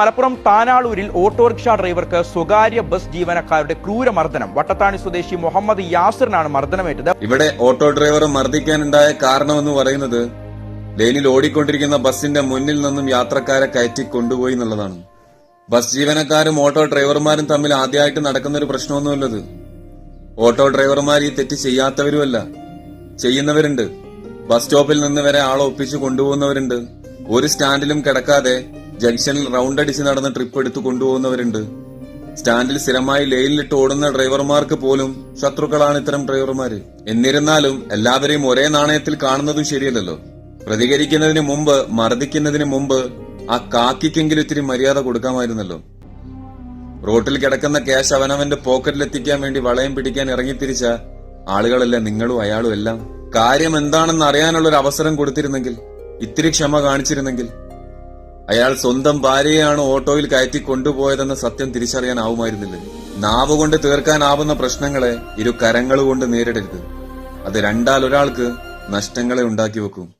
Malappuram താനാളൂരിൽ autorickshaw ഡ്രൈവർക്ക് സ്വകാര്യ bus ജീവനക്കാരുടെ ക്രൂരമർദ്ദനം. വട്ടത്താണി സ്വദേശി മുഹമ്മദ് യാസിറിനാണ് മർദ്ദനമേറ്റത്. ഇവിടെ ഓട്ടോ ഡ്രൈവർ മർദ്ദിക്കാനുണ്ടായ കാരണമെന്ന് പറയുന്നത് ലൈനിൽ ഓടിക്കൊണ്ടിരിക്കുന്ന ബസിന്റെ മുന്നിൽ നിന്നും യാത്രക്കാരെ കയറ്റി കൊണ്ടുപോയി എന്നുള്ളതാണ്. ബസ് ജീവനക്കാരും ഓട്ടോ ഡ്രൈവർമാരും തമ്മിൽ ആദ്യമായിട്ട് നടക്കുന്ന ഒരു പ്രശ്നമൊന്നുമില്ലത്. ഓട്ടോ ഡ്രൈവർമാർ ഈ തെറ്റ് ചെയ്യാത്തവരുമല്ല. ചെയ്യുന്നവരുണ്ട്. ബസ് സ്റ്റോപ്പിൽ നിന്ന് വരെ ആളെ ഒപ്പിച്ച് കൊണ്ടുപോകുന്നവരുണ്ട്. ഒരു സ്റ്റാൻഡിലും കിടക്കാതെ ജംഗ്ഷനിൽ റൗണ്ട് അടിച്ച് നടന്ന് ട്രിപ്പ് എടുത്ത് കൊണ്ടുപോകുന്നവരുണ്ട്. സ്റ്റാൻഡിൽ സ്ഥിരമായി ലൈനിലിട്ട് ഓടുന്ന ഡ്രൈവർമാർക്ക് പോലും ശത്രുക്കളാണ് ഇത്തരം ഡ്രൈവർമാര് എന്നിരുന്നാലും എല്ലാവരെയും ഒരേ നാണയത്തിൽ കാണുന്നതും ശരിയല്ലല്ലോ. പ്രതികരിക്കുന്നതിന് മുമ്പ് മർദ്ദിക്കുന്നതിന് മുമ്പ് ആ കാക്കിക്കെങ്കിലും ഇത്തിരി മര്യാദ കൊടുക്കാമായിരുന്നല്ലോ. റോട്ടിൽ കിടക്കുന്ന ക്യാഷ് അവനവന്റെ പോക്കറ്റിൽ എത്തിക്കാൻ വേണ്ടി വളയം പിടിക്കാൻ ഇറങ്ങിത്തിരിച്ച ആളുകളല്ല നിങ്ങളും അയാളും എല്ലാം? കാര്യം എന്താണെന്ന് അറിയാനുള്ള ഒരു അവസരം കൊടുത്തിരുന്നെങ്കിൽ ഇത്തിരി ക്ഷമ കാണിച്ചിരുന്നെങ്കിൽ അയാൾ സ്വന്തം ഭാര്യയാണ് ഓട്ടോയിൽ കയറ്റി കൊണ്ടുപോയതെന്ന സത്യം തിരിച്ചറിയാനാവുമായിരുന്നില്ല. നാവ് കൊണ്ട് തീർക്കാനാവുന്ന പ്രശ്നങ്ങളെ ഇരു കരങ്ങൾ കൊണ്ട് നേരിടരുത്. അത് രണ്ടാൽ ഒരാൾക്ക് നഷ്ടങ്ങളെ ഉണ്ടാക്കി വെക്കും.